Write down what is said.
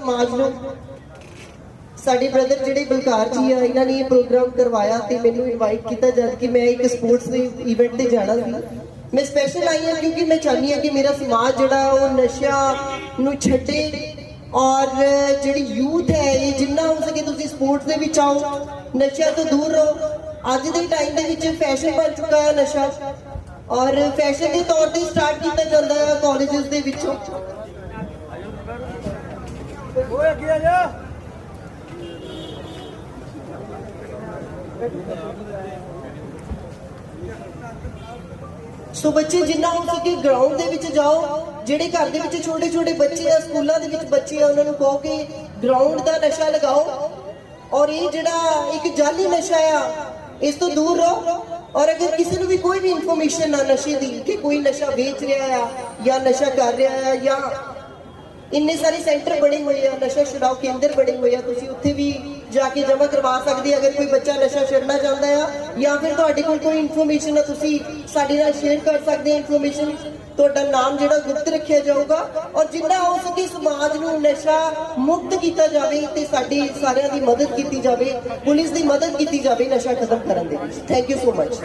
ਸਮਾਜ ਨੂੰ। ਸਾਡੇ ਬ੍ਰਦਰ ਜਿਹੜੇ ਬਲਕਾਰ ਜੀ ਆ, ਇਹਨਾਂ ਨੇ ਇਹ ਪ੍ਰੋਗਰਾਮ ਕਰਵਾਇਆ ਤੇ ਮੈਨੂੰ ਇਨਵਾਈਟ ਕੀਤਾ ਜਦ ਕਿ ਮੈਂ ਇੱਕ ਸਪੋਰਟਸ ਦੇ ਇਵੈਂਟ ਤੇ ਜਾਣਾ ਸੀ। ਮੈਂ ਸਪੈਸ਼ਲ ਆਈ ਹਾਂ ਕਿਉਂਕਿ ਮੈਂ ਚਾਹੁੰਦੀ ਹਾਂ ਕਿ ਮੇਰਾ ਸਮਾਜ ਜਿਹੜਾ ਉਹ ਨਸ਼ਾ ਨੂੰ ਛੱਡੇ ਔਰ ਜਿਹੜੀ ਯੂਥ ਹੈ, ਇਹ ਜਿੰਨਾ ਹੋ ਸਕੇ ਤੁਸੀਂ ਸਪੋਰਟਸ ਦੇ ਵਿੱਚ ਆਓ, ਨਸ਼ਿਆਂ ਤੋਂ ਦੂਰ ਰਹੋ। ਅੱਜ ਦੇ ਟਾਈਮ ਦੇ ਵਿੱਚ ਫੈਸ਼ਨ ਬਣ ਚੁੱਕਾ ਹੈ ਨਸ਼ਾ। ਔਰ ਫੈਸ਼ਨ ਦੇ ਤੌਰ ਤੇ ਸਟਾਰਟ ਕੀਤਾ ਜਾਂਦਾ ਹੈ ਕਾਲਜਸ ਦੇ ਵਿੱਚੋਂ। ਓਏ ਅੱਗੇ ਆ ਜਾ। ਸੋ ਬੱਚੇ, ਜਿੰਨਾ ਹੋ ਸਕੇ ਗਰਾਊਂਡ ਦੇ ਵਿੱਚ ਜਾਓ, ਜਿਹੜੇ ਘਰ ਦੇ ਵਿੱਚ ਛੋਟੇ ਛੋਟੇ ਬੱਚੇ ਆ, ਸਕੂਲਾਂ ਦੇ ਵਿੱਚ ਬੱਚੇ ਆ, ਉਹਨਾਂ ਨੂੰ ਕਹੋ ਕਿ ਗਰਾਊਂਡ ਦਾ ਨਸ਼ਾ ਲਗਾਓ। ਔਰ ਇਹ ਜਿਹੜਾ ਇੱਕ ਜਾਲੀ ਨਸ਼ਾ ਆ, ਇਸ ਤੋਂ ਦੂਰ ਰਹੋ। ਔਰ ਅਗਰ ਕਿਸੇ ਨੂੰ ਵੀ ਕੋਈ ਵੀ ਇਨਫੋਰਮੇਸ਼ਨ ਨਾ ਨਸ਼ੇ ਦੀ, ਕਿ ਕੋਈ ਨਸ਼ਾ ਵੇਚ ਰਿਹਾ ਆ, ਜਾਂ ਨਸ਼ਾ ਕਰ ਰਿਹਾ ਆ, ਜਾਂ ਇੰਨੇ ਸਾਰੇ ਸੈਂਟਰ ਬਣੇ ਹੋਏ ਆ, ਨਸ਼ਾ ਛੁਡਾਓ ਕੇਂਦਰ ਬਣੇ ਹੋਏ ਆ, ਤੁਸੀਂ ਉੱਥੇ ਵੀ ਜਾ ਕੇ ਜਮ੍ਹਾਂ ਕਰਵਾ ਸਕਦੇ ਅਗਰ ਕੋਈ ਬੱਚਾ ਨਸ਼ਾ ਛੱਡਣਾ ਚਾਹੁੰਦਾ ਆ, ਜਾਂ ਫਿਰ ਤੁਹਾਡੇ ਕੋਲ ਕੋਈ ਇਨਫੋਰਮੇਸ਼ਨ ਆ, ਤੁਸੀਂ ਸਾਡੇ ਨਾਲ ਸ਼ੇਅਰ ਕਰ ਸਕਦੇ ਆ ਇਨਫੋਰਮੇਸ਼ਨ ਤੁਹਾਡਾ ਨਾਮ ਜਿਹੜਾ ਗੁਪਤ ਰੱਖਿਆ ਜਾਊਗਾ, ਔਰ ਜਿੰਨਾ ਹੋ ਸਕੇ ਸਮਾਜ ਨੂੰ ਨਸ਼ਾ ਮੁਕਤ ਕੀਤਾ ਜਾਵੇ ਤੇ ਸਾਡੀ ਸਾਰਿਆਂ ਦੀ ਮਦਦ ਕੀਤੀ ਜਾਵੇ, ਪੁਲਿਸ ਦੀ ਮਦਦ ਕੀਤੀ ਜਾਵੇ ਨਸ਼ਾ ਖਤਮ ਕਰਨ ਦੇ ਵਿੱਚ। Thank you so much